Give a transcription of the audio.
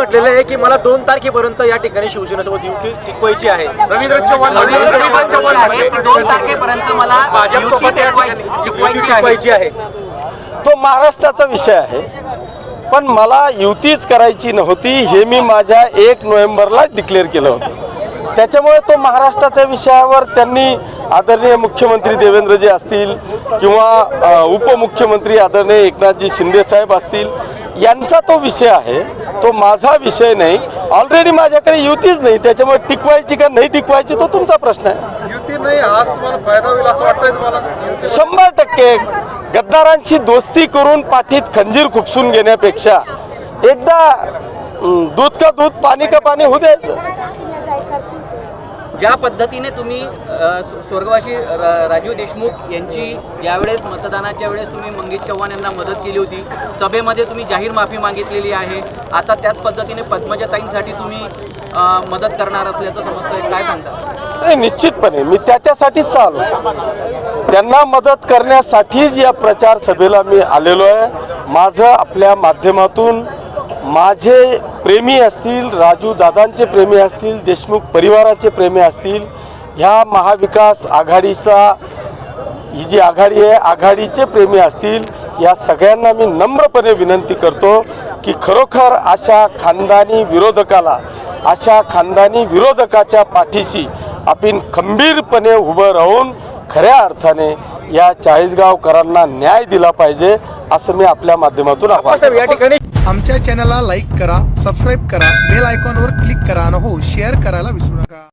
म्हटलेलं आहे की मला दोन तारखेपर्यंत या ठिकाणी शिवसेनेसोबत युती टिकवायची आहे. रवींद्र चव्हाण रवींद्र चव्हाण आहे दोन तारखेपर्यंत मला टिकवायची आहे. तो महाराष्ट्राचा विषय आहे. पण मला युतीच करायची नव्हती हे मी माझ्या एक नोव्हेंबरला डिक्लेअर केलं होतं. त्याच्यामुळे तो महाराष्ट्राच्या विषयावर त्यांनी आदरणीय मुख्यमंत्री देवेंद्रजी असतील किंवा उपमुख्यमंत्री आदरणीय एकनाथजी शिंदेसाहेब असतील यांचा तो विषय आहे तो माझा विषय नाही. ऑलरेडी माझ्याकडे युतीच नाही त्याच्यामुळे टिकवायची का नाही टिकवायची तो तुमचा प्रश्न आहे. युती नाही आज तुम्हाला फायदा होईल असं वाटतंय तुम्हाला? शंभर टक्के गद्दारांशी दोस्ती करून पाठीत खंजीर खुपसून घेण्यापेक्षा एकदा दूध का दूध पाणी का पाणी होऊ द्यायचं. ज्या पद्धतीने तुम्ही स्वर्गवासी राजीव देशमुख यांची यावेळेस मतदानाच्या वेळेस तुम्ही मंगेश चव्हाण यांना मदत केली होती सभेमध्ये तुम्ही जाहीर माफी मागितलेली आहे. आता त्याच पद्धतीने पद्मजाताईंसाठी तुम्ही मदत करणार असल्याचं समजतंय. काय सांगता? निश्चितपणे. मी त्याच्यासाठीच आलो त्यांना मदत करण्यासाठीच या प्रचार सभेला मी आलेलो आहे. माझं आपल्या माध्यमातून माझे प्रेमी असतील राजू दादांचे प्रेमी असतील देशमुख परिवाराचे प्रेमी असतील ह्या महाविकास आघाडीचा ही जी आघाडी आहे आघाडीचे प्रेमी असतील या सगळ्यांना मी नम्रपणे विनंती करतो की खरोखर अशा खानदानी विरोधकाला अशा खानदानी विरोधकाच्या पाठीशी आपण खंबीरपणे उभं राहून खऱ्या अर्थाने या चाळीसगावकरांना न्याय दिला पाहिजे असं मी आपल्या माध्यमातून या ठिकाणी आमच्या चॅनलला लाईक करा सबस्क्राईब करा बेल आयकॉनवर क्लिक करा आणि हो शेअर करायला विसरू नका.